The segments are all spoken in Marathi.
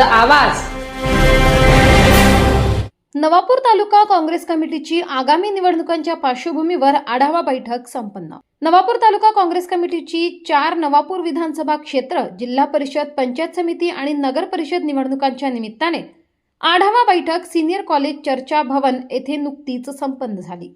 आवाज. नवापूर तालुका काँग्रेस कमिटीची आगामी निवडणुकांच्या पार्श्वभूमीवर आढावा बैठक संपन्न. नवापूर तालुका काँग्रेस कमिटीची चार नवापूर विधानसभा क्षेत्र जिल्हा परिषद पंचायत समिती आणि नगर परिषद निवडणुकांच्या निमित्ताने आढावा बैठक सिनियर कॉलेज चर्चा भवन येथे नुकतीच संपन्न झाली.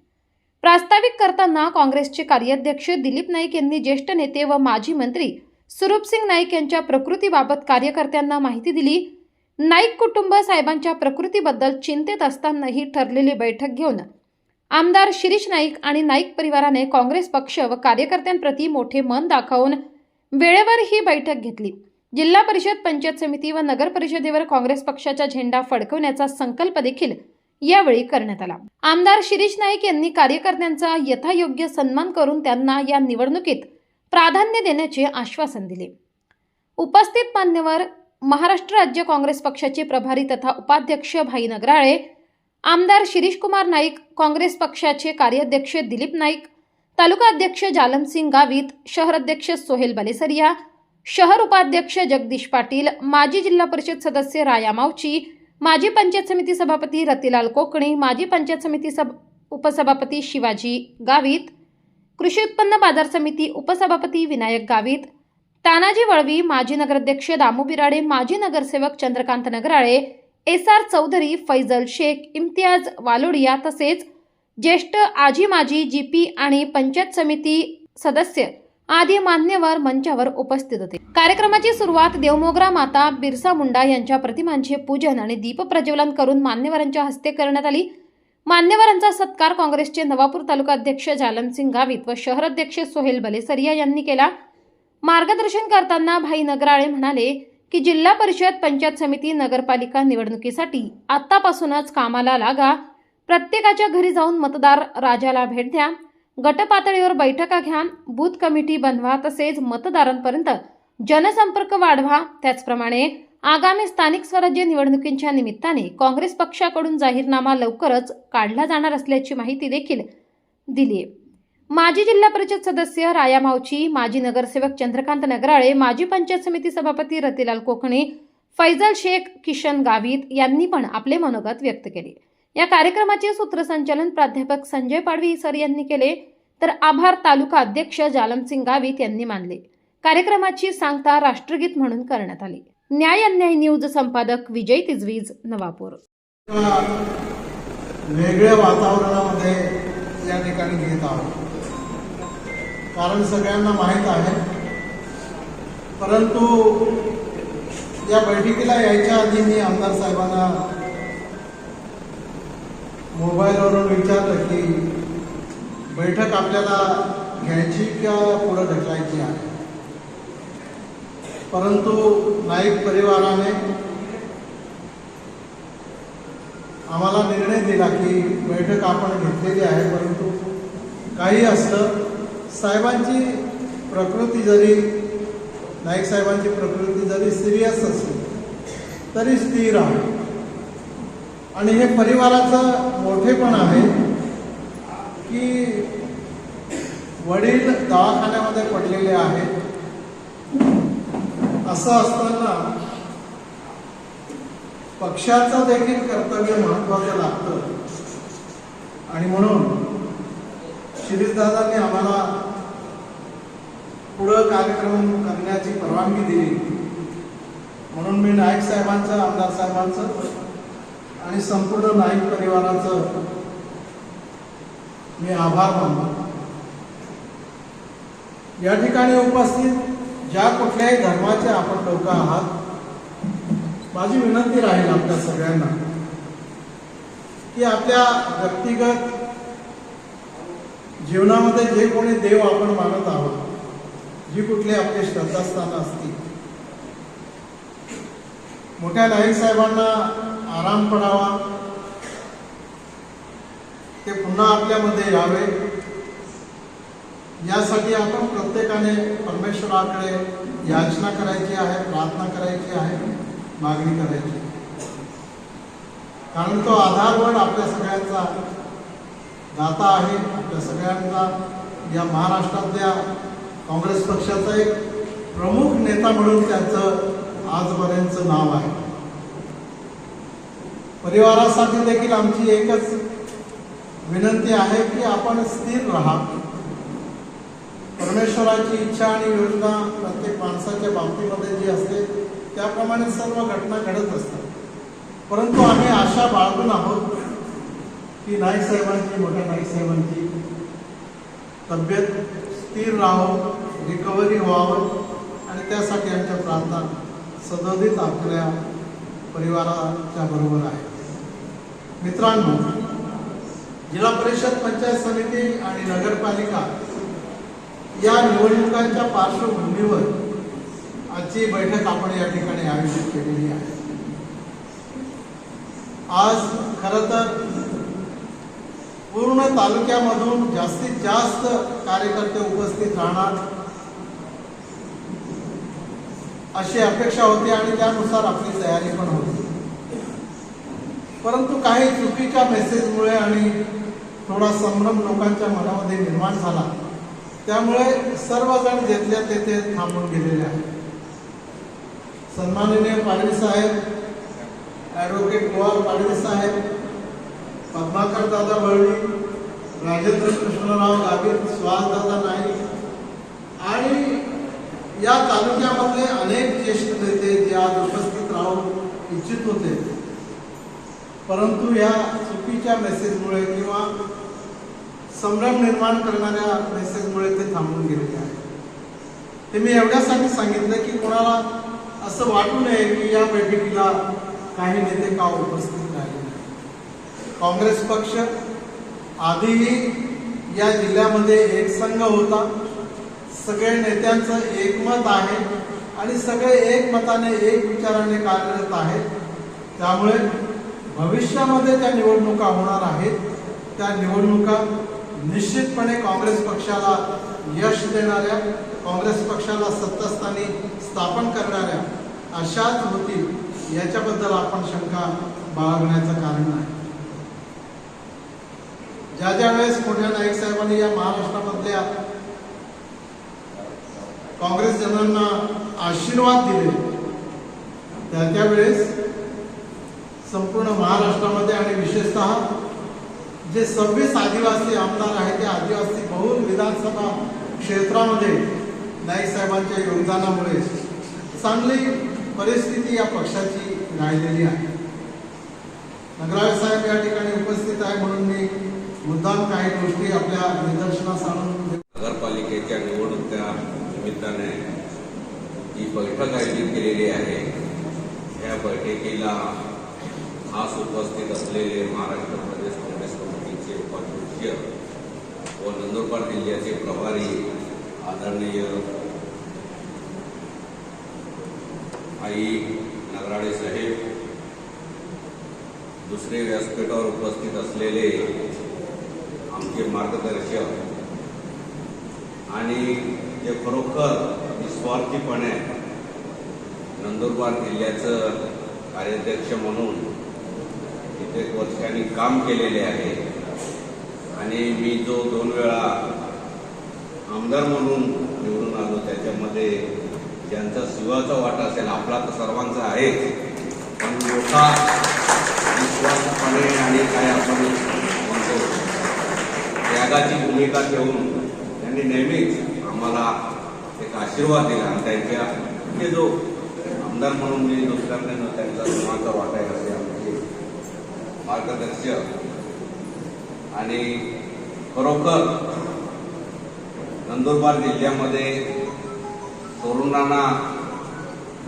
प्रास्ताविक करताना काँग्रेसचे कार्याध्यक्ष दिलीप नाईक यांनी ज्येष्ठ नेते व माजी मंत्री सुरूपसिंग नाईक यांच्या प्रकृतीबाबत कार्यकर्त्यांना माहिती दिली नाईक कुटुंब साहेबांच्या प्रकृतीबद्दल चिंतेत असताना ही ठरलेली बैठक घेऊन आमदार शिरीष नाईक आणि नाईक परिवाराने काँग्रेस पक्ष व कार्यकर्त्यांप्रती मोठे मन दाखवून वेळेवर ही बैठक घेतली. जिल्हा परिषद पंचायत समिती व नगर परिषदेवर काँग्रेस पक्षाचा झेंडा फडकवण्याचा संकल्प देखील यावेळी करण्यात आला. आमदार शिरीष नाईक यांनी कार्यकर्त्यांचा यथायोग्य सन्मान करून त्यांना या निवडणुकीत प्राधान्य देण्याचे आश्वासन दिले. उपस्थित मान्यवर महाराष्ट्र राज्य काँग्रेस पक्षाचे प्रभारी तथा उपाध्यक्ष भाई नगराळे आमदार शिरीष कुमार नाईक काँग्रेस पक्षाचे कार्याध्यक्ष दिलीप नाईक तालुका अध्यक्ष जालमसिंग गावित शहर अध्यक्ष सोहेल बलेसरिया शहर उपाध्यक्ष जगदीश पाटील माजी जिल्हा परिषद सदस्य राया मावची माजी पंचायत समिती सभापती रतिलाल कोकणे माजी पंचायत समिती सब उपसभापती शिवाजी गावित कृषी उत्पन्न बाजार समिती उपसभापती विनायक गावित तानाजी वळवी माजी नगराध्यक्ष दामू बिराडे माजी नगरसेवक चंद्रकांत नगराळे एस आर चौधरी फैजल शेख इम्तियाज वालोडिया तसेच ज्येष्ठ आजी माजी जीपी आणि पंचायत समिती सदस्य आदी मान्यवर मंचावर उपस्थित होते. कार्यक्रमाची सुरुवात देवमोगरा माता बिरसा मुंडा यांच्या प्रतिमांचे पूजन आणि दीप प्रज्वलन करून मान्यवरांच्या हस्ते करण्यात आली. मान्यवरांचा सत्कार काँग्रेसचे नवापूर तालुका अध्यक्ष जालमसिंग गावित व शहर अध्यक्ष सोहेल बलेसरिया यांनी केला. मार्गदर्शन करताना भाई नगराळे म्हणाले की जिल्हा परिषद पंचायत समिती नगरपालिका निवडणुकीसाठी आत्तापासूनच कामाला लागा. प्रत्येकाच्या घरी जाऊन मतदार राजाला भेट द्या. गटपातळीवर बैठका घ्या. बूथ कमिटी बनवा. तसेच मतदारांपर्यंत जनसंपर्क वाढवा. त्याचप्रमाणे आगामी स्थानिक स्वराज्य निवडणुकींच्या निमित्ताने काँग्रेस पक्षाकडून जाहीरनामा लवकरच काढला जाणार असल्याची माहिती देखील दिली आहे माजी जिल्हा परिषद सदस्य राया मावची माजी नगरसेवक चंद्रकांत नगराळे माजी पंचायत समिती सभापती रतीलाल कोकणे फैजल शेख किशन गावित यांनी पण आपले मनोगत व्यक्त केले. या कार्यक्रमाचे सूत्रसंचालन प्राध्यापक संजय पाडवी सर यांनी केले. तर आभार तालुका अध्यक्ष जालमसिंग गावित यांनी मानले. कार्यक्रमाची सांगता राष्ट्रगीत म्हणून करण्यात आली. न्याय अन्याय न्यूज संपादक विजय तिजवीज नवापूर. वेगळ्या वातावरणामध्ये या ठिकाणी घेत आहोत. कारण सगळ्यांना माहीत आहे. परंतु या बैठकीला यायच्या आधी मी आमदार साहेबांना मोबाईलवरून विचारलं की बैठक आपल्याला घ्यायची का पुढं ढकलायची आहे? परंतु नाईक परिवाराने आम्हाला निर्णय दिला की बैठक आपण घेतलेली आहे परंतु काही असतं साहेबांची प्रकृती जरी नाईक साहेबांची प्रकृती जरी सिरियस असली तरी स्थिर आहे. आणि हे परिवाराचं मोठेपण आहे की वडील दवाखान्यामध्ये पडलेले आहेत. असं असताना पक्षाचं देखील कर्तव्य महत्वाचं लागतं. आणि म्हणून शिरीषदादांनी आम्हाला पुढं कार्यक्रम करण्याची परवानगी दिली. म्हणून मी नाईक साहेबांचं आमदार साहेबांचं आणि संपूर्ण नाईक परिवाराचं मी आभार मानतो. या ठिकाणी उपस्थित ज्या कुठल्याही धर्माचे आपण लोक आहात माझी विनंती राहील आपल्या सगळ्यांना की आपल्या व्यक्तिगत जीवनामध्ये जे कोणी देव आपण मानत आहोत जी कुठली आपली श्रद्धास्थानं असतील. मोठ्या नाईक साहेबांना आराम पडावा. ते पुन्हा आपल्यामध्ये यावे. यासाठी आपण प्रत्येकाने परमेश्वराकडे याचना करायची आहे प्रार्थना करायची आहे मागणी करायची. कारण तो आधारवड आपल्या सगळ्यांचा दाता आहे. आपल्या सगळ्यांचा या महाराष्ट्रातल्या काँग्रेस पक्षाचा एक प्रमुख नेता म्हणून त्यांचं आजपर्यंतचं नाव आहे. परिवारासाठी देखील आमची एकच विनंती आहे की आपण स्थिर राहा. परमेश्वराची इच्छा आणि योजना प्रत्येक माणसाच्या बाबतीमध्ये जी असते त्याप्रमाणे सर्व घटना घडत असतात. परंतु आम्ही आशा बाळगून आहोत की नाईक साहेबांची मोठ्या नाईक साहेबांची तब्येत स्थिर राहो रिकव्हरी व्हावं आणि त्यासाठी आमच्या प्रांतात सदोदित आपल्या परिवाराच्या बरोबर आहे. मित्रांनो जिल्हा परिषद पंचायत समिती आणि नगरपालिका या निवडणुकांच्या पार्श्वभूमीवर आजची बैठक आपण या ठिकाणी आयोजित केलेली आहे. आज खरं तर पूर्ण तालुक्यामधून जास्तीत जास्त कार्यकर्ते उपस्थित राहणार. अशी अपेक्षा होती आणि त्यानुसार आपली तयारी पण होती. परंतु काही चुकीच्या मेसेजमुळे आणि थोडा संभ्रम लोकांच्या मनामध्ये निर्माण झाला. त्यामुळे सर्वजण जेथल्या तेथे थांबून गेलेले आहेत. सन्माननीय पाडवी साहेब ॲडव्होकेट गोवा पाडवी साहेब पद्माकर दादा बळवी राजेंद्र कृष्णराव गावित सुहास दादा नाईक. आणि या तालुक्यामधले अनेक ज्येष्ठ नेते जे आज उपस्थित राहू इच्छित होते. परंतु या चुकीच्या मेसेजमुळे किंवा संभ्रम निर्माण करणाऱ्या मेसेजमुळे ते थांबून गेलेले आहे ते मी एवढ्यासाठी सांगितलं की कोणाला असं वाटू नये की या बैठकीला काही नेते का उपस्थित काँग्रेस पक्ष आधीही या जिल्ह्यामध्ये एक संघ होता. सगळे नेत्यांचं एकमत आहे आणि सगळे एकमताने एक विचाराने कार्यरत आहेत. त्यामुळे भविष्यामध्ये त्या निवडणुका होणार आहेत. त्या निवडणुका निश्चितपणे काँग्रेस पक्षाला यश देणाऱ्या काँग्रेस पक्षाला सत्तास्थानी स्थापन करणाऱ्या अशाच होतील याच्याबद्दल आपण शंका बाळगण्याचं कारण नाही ज्या ज्या वेळेस मोठ्या नाईक साहेबांनी या महाराष्ट्रामधल्या काँग्रेस जनांना आशीर्वाद दिले त्या त्यावेळेस संपूर्ण महाराष्ट्रामध्ये आणि विशेषतः जे सव्वीस आदिवासी आमदार आहेत त्या आदिवासी बहुल विधानसभा क्षेत्रामध्ये नाईक साहेबांच्या योगदानामुळे चांगली परिस्थिती या पक्षाची राहिलेली आहे. नगराळे साहेब या ठिकाणी उपस्थित आहे म्हणून मी मुद्दाम काही गोष्टी आपल्या निदर्शनास आणून नगरपालिकेच्या निवडणुका निमित्ताने ही बैठक आयोजित केलेली आहे या खास उपस्थित महाराष्ट्र प्रदेश काँग्रेस कमिटीचे उपाध्यक्ष व नंदुरबार जिल्ह्याचे प्रभारी आदरणीय आई नगराळे साहेब, दुसरे व्यासपीठावर उपस्थित असलेले आमचे मार्गदर्शक. आणि जे खरोखर निस्वार्थीपणे नंदुरबार जिल्ह्याचं कार्याध्यक्ष म्हणून कित्येक वर्षांनी काम केलेले आहे. आणि मी जो दोन वेळा आमदार म्हणून निवडून आलो त्याच्यामध्ये ज्यांचा शिवाचा वाटा असेल आपला तर सर्वांचा आहे पण मोठा विश्वासपणे आणि काय आपण त्यागाची भूमिका ठेवून त्यांनी नेहमीच आम्हाला एक आशीर्वाद दिला आणि त्यांच्या म्हणजे जो आमदार म्हणून मी दुसऱ्यांना त्यांचा समाचा वाटा आहे असे आमचे मार्गदर्शक आणि खरोखर नंदुरबार जिल्ह्यामध्ये तरुणांना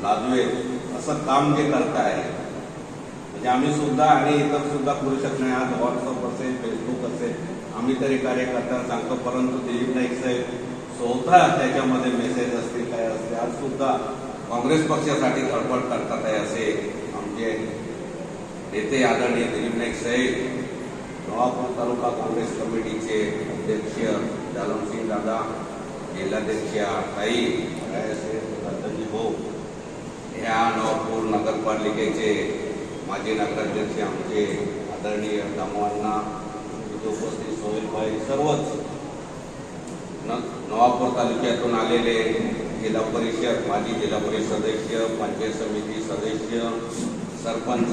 लाजवेल असं काम जे करताय म्हणजे आम्ही सुद्धा आणि इतर सुद्धा करू शकणार आज व्हॉट्सअप असेल फेसबुक असेल आम्ही तरी कार्यकर्त्यांना सांगतो परंतु दिलीप नाईक साहेब स्वतः त्याच्यामध्ये मेसेज असतील काय असते आज सुद्धा काँग्रेस पक्षासाठी धडपड करतात आहे असे आमचे नेते आदरणीय दिलीप नाईक साहेब नवापूर तालुका काँग्रेस कमिटीचे अध्यक्ष दालमसिंग दादा जिल्हाध्यक्षा ताई रतनजी भाऊ ह्या नवापूर नगरपालिकेचे माजी नगराध्यक्ष आमचे आदरणीय दामोअण्णा इथे उपस्थित सोहेलभाई सर्वच नवापूर तालुक्यातून आलेले जिल्हा परिषद माजी जिल्हा परिषद सदस्य पंचायत समिती सदस्य सरपंच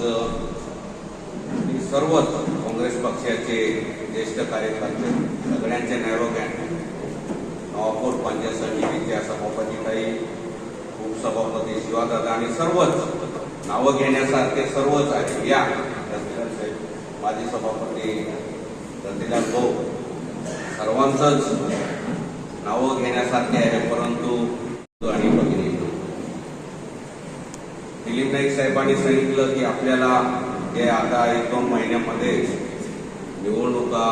सर्वच काँग्रेस पक्षाचे ज्येष्ठ कार्यकर्ते सगळ्यांचे नैरोग्याने नवापूर पंचायत समितीच्या सभापतीताई उपसभापती शिवादादा आणि सर्वच नावं घेण्यासारखे सर्वच आहे या साहेब माजी सभापती रतिलाल तो सर्वांचंच नावं घेण्यासारखे आहे परंतु आणि भगिनी दिलीप नाईक साहेबांनी सांगितलं की आपल्याला हे आता एक दोन महिन्यामध्येच निवडणुका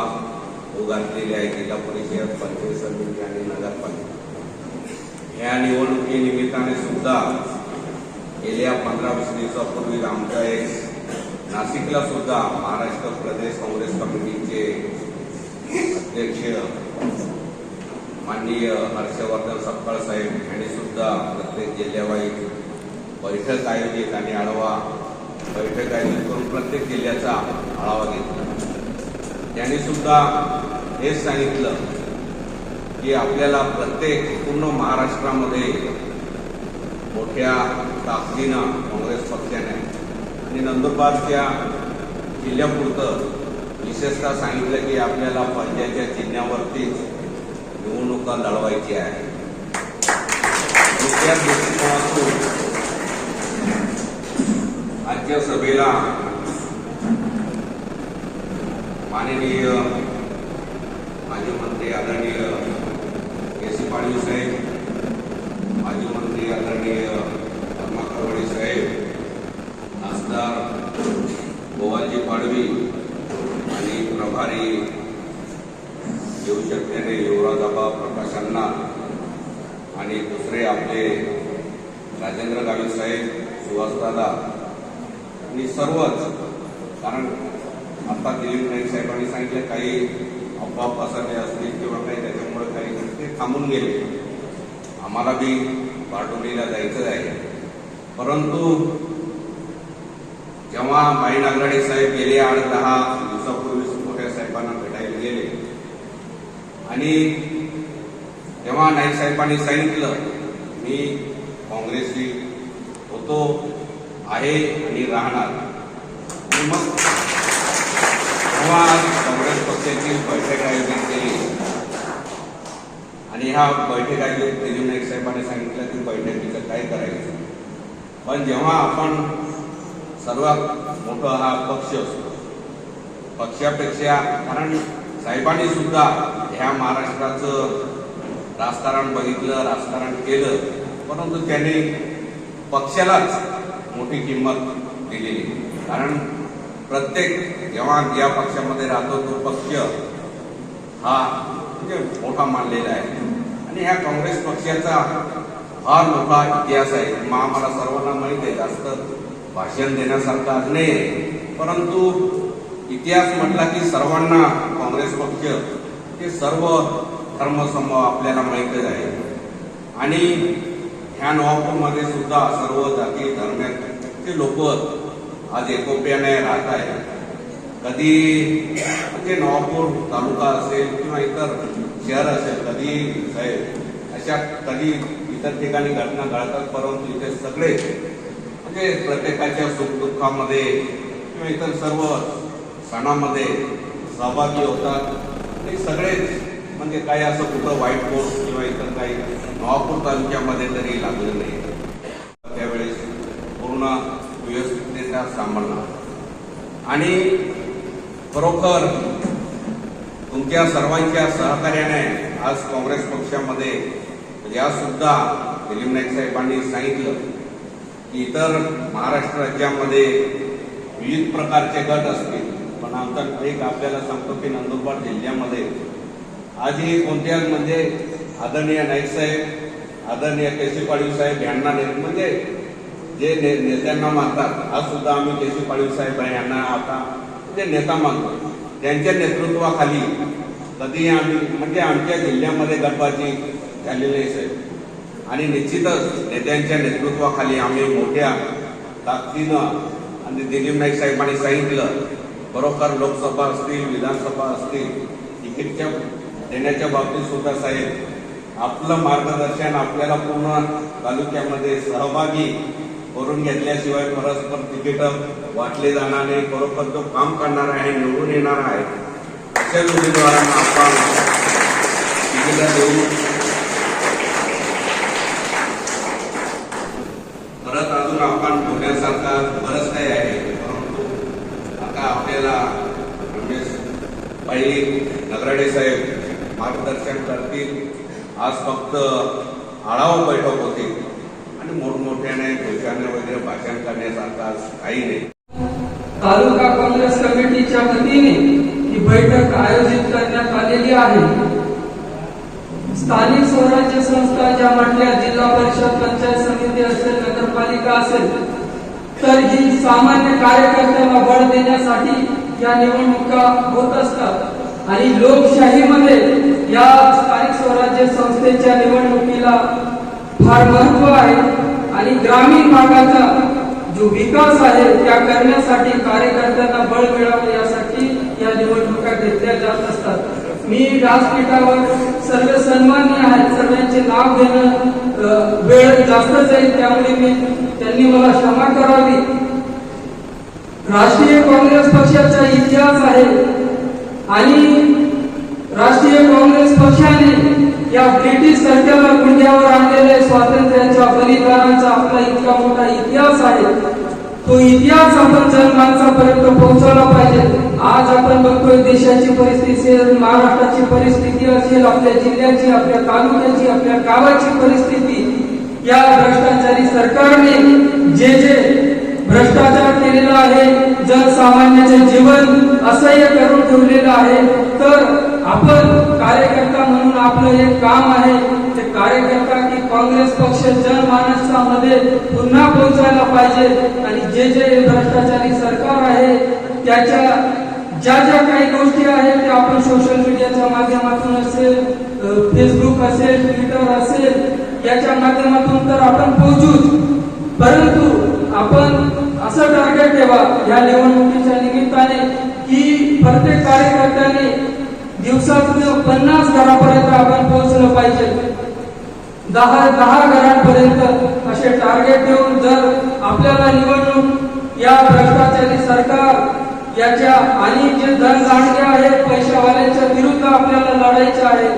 उघडलेल्या आहेत जिल्हा परिषद पंचायत समिती आणि नगरपालिका. या निवडणुकीनिमित्ताने सुद्धा गेल्या पंधरा वीस दिवसापूर्वी आमच्या एक नाशिकला सुद्धा महाराष्ट्र प्रदेश काँग्रेस कमिटीचे अध्यक्ष माननीय हर्षवर्धन सपकाळ साहेब यांनी सुद्धा प्रत्येक जिल्ह्यावाईज बैठक आयोजित आणि आढावा बैठक आयोजित करून प्रत्येक जिल्ह्याचा आढावा घेतला. त्यांनी सुद्धा हेच सांगितलं की आपल्याला प्रत्येक पूर्ण महाराष्ट्रामध्ये मोठ्या ताकदीनं काँग्रेस पक्षाने आणि नंदुरबारच्या जिल्ह्यापुरतं विशेषतः सांगितलं की आपल्याला पंजाच्या चिन्हावरतीच निवडणुका लढवायची आहे. त्या दृष्टिकोनातून आजच्या सभेला माननीय माजी मंत्री आदरणीय के सी पाडवी साहेब माजी मंत्री आदरणीय खासदार गोवालजी पाडवी आणि प्रभारी येऊ शकलेले युवराजाबा प्रकाशांना आणि दुसरे आपले राजेंद्र गावी साहेब सुहासदादा आणि सर्वच कारण आता दिलीप नाईक साहेबांनी सांगितले काही अफवा पसरले असतील किंवा काही त्याच्यामुळे काही ते थांबून गेले. आम्हाला बी बारडोलीला जायचं आहे. परंतु जेव्हा माई नागराडे साहेब गेले आठ दहा दिवसापूर्वी मोठ्या साहेबांना भेटायला गेले. आणि तेव्हा नाईक साहेबांनी सांगितलं मी काँग्रेसशी होतो आहे आणि राहणार. आणि मग तेव्हा काँग्रेस पक्षाची बैठक आयोजित केली. आणि ह्या बैठक आयोजित दिलीप नाईक साहेबांनी सांगितलं की बैठकीचं काय करायचं. पण जेव्हा आपण सर्वात मोठा हा पक्ष असतो. पक्षापेक्षा कारण साहेबांनी सुद्धा ह्या महाराष्ट्राचं राजकारण बघितलं राजकारण केलं परंतु त्यांनी पक्षालाच मोठी किंमत दिलेली. कारण प्रत्येक जेव्हा या पक्षामध्ये राहतो तो पक्ष हा म्हणजे मोठा मानलेला आहे. आणि ह्या काँग्रेस पक्षाचा फार मोठा इतिहास आहे. मग आम्हाला सर्वांना माहीत आहे. जास्त भाषण देण्यासारखं नाही. आहे परंतु इतिहास म्हटला की सर्वांना काँग्रेस पक्ष हे सर्व धर्मसमूह आपल्याला माहीतच आहे. आणि ह्या नवापूरमध्ये सुद्धा सर्व जाती धर्माचे लोक आज एकोप्याने राहत आहेत. कधी म्हणजे नवापूर तालुका असेल किंवा इतर शहर असेल कधी साहेब अशा कधी इतर ठिकाणी घटना घडतात परंतु इथे सगळे म्हणजे प्रत्येकाच्या सुखदुःखामध्ये किंवा इतर सर्व सणामध्ये सहभागी होतात. आणि सगळेच म्हणजे काही असं कुठं वाईट पोस्ट किंवा इतर काही नवापूर तालुक्यामध्ये तरी लागलं नाही. त्यावेळेस पूर्ण व्यवस्थितरित्या सांभाळणार. आणि खरोखर तुमच्या सर्वांच्या सहकार्याने आज काँग्रेस पक्षामध्ये या सुद्धा दिलीप नाईक साहेबांनी सांगितलं. इतर महाराष्ट्र राज्यामध्ये विविध प्रकारचे गट असतील पण आमचा एक आपल्याला सांगतो की नंदुरबार जिल्ह्यामध्ये आजही कोणत्याच म्हणजे आदरणीय नाईक साहेब आदरणीय केसी पाडवी साहेब यांना ने- म्हणजे जे ने- नेत्यांना मानतात आज सुद्धा आम्ही केसी पाडवी साहेब यांना आता जे नेता मानतो त्यांच्या नेतृत्वाखाली कधी आम्ही म्हणजे आमच्या जिल्ह्यामध्ये गटबाजी झालेली साहेब. आणि निश्चितच नेत्यांच्या नेतृत्वाखाली आम्ही मोठ्या ताकदीनं आणि दिलीप नाईक साहेबांनी सांगितलं बरोबर लोकसभा असतील विधानसभा असतील तिकीटच्या देण्याच्या बाबतीत सुद्धा साहेब आपलं मार्गदर्शन आपल्याला पूर्ण तालुक्यामध्ये सहभागी करून घेतल्याशिवाय परस्पर तिकीटं वाटले जाणार नाही बरोबर जो काम करणार आहे निवडून येणार आहे. अशाच उमेदवारांना आपण तिकीट देऊ परत अजून आपण बोलण्यासारखं बरंच काही आहे परंतु आता आपल्याला रमेश पाई नगराडे साहेब मार्गदर्शन करतील. आज फक्त आढावा बैठक होती. आणि मोठमोठ्याने घोषणे वगैरे भाषण करण्यासारखा आज काही नाही. तालुका काँग्रेस कमिटीच्या वतीने ही बैठक आयोजित करण्यात आलेली आहे. स्थानिक स्वराज्य संस्था ज्या म्हटल्या जिल्हा परिषद पंचायत समिती असेल नगरपालिका असेल तर ही सामान्य कार्यकर्त्यांना बळ देण्यासाठी या निवडणुका होत असतात. आणि लोकशाहीमध्ये या स्थानिक स्वराज्य संस्थेच्या निवडणुकीला फार महत्त्व आहे आणि ग्रामीण भागाचा जो विकास आहे त्या करण्यासाठी कार्यकर्त्यांना बळ मिळावं यासाठी या निवडणुका घेतल्या जात असतात. मी व्यासपीठावर सर्व सन्मान्य आहेत. सर्वांचे नाव घेणं वेळ जास्तच जाईल त्यामुळे मी त्यांनी मला क्षमा करावी. राष्ट्रीय काँग्रेस पक्षाचा इतिहास आहे आणि राष्ट्रीय काँग्रेस पक्षाने या ब्रिटिश सरकारला गुंड्यावर आणलेल्या स्वातंत्र्याच्या बलिदानाचा आपला इतका मोठा इतिहास आहे. तो इतिहास आपण जनमानसापर्यंत पोहोचवला पाहिजे. आज आपण बघतोय देशाची परिस्थिती महाराष्ट्राची परिस्थिती असेल आपल्या जिल्ह्याची आपल्या तालुक्याची आपल्या गावाची परिस्थिती. या भ्रष्टाचारी सरकारने जे जे भ्रष्टाचार केलेला आहे जनसामान्याचे जीवन असह्य करून ठेवलेलं आहे तर आपण कार्यकर्ता म्हणून आपलं एक काम आहे ते कार्यकर्ता की काँग्रेस पक्ष जनमानसामध्ये पुन्हा पोहोचायला पाहिजे. आणि जे जे भ्रष्टाचारी सरकार आहे त्याच्या ज्या ज्या काही गोष्टी आहेत त्या आपण सोशल मीडियाच्या माध्यमातून असेल फेसबुक असेल ट्विटर असेल याच्या माध्यमातून तर आपण पोहोचूच. परंतु आपण असं टार्गेट ठेवा या निवडणुकीच्या निमित्ताने की प्रत्येक कार्यकर्त्याने दिवसातून पन्नास घरापर्यंत आपण पोहोचलं पाहिजे. दहा दहा घरांपर्यंत असे टार्गेट देऊन जर आपल्याला निवडणूक या भ्रष्टाचारी सरकार याच्या आणि जे धन आहेत पैशावाल्यांच्या विरुद्ध आपल्याला लढायचे आहे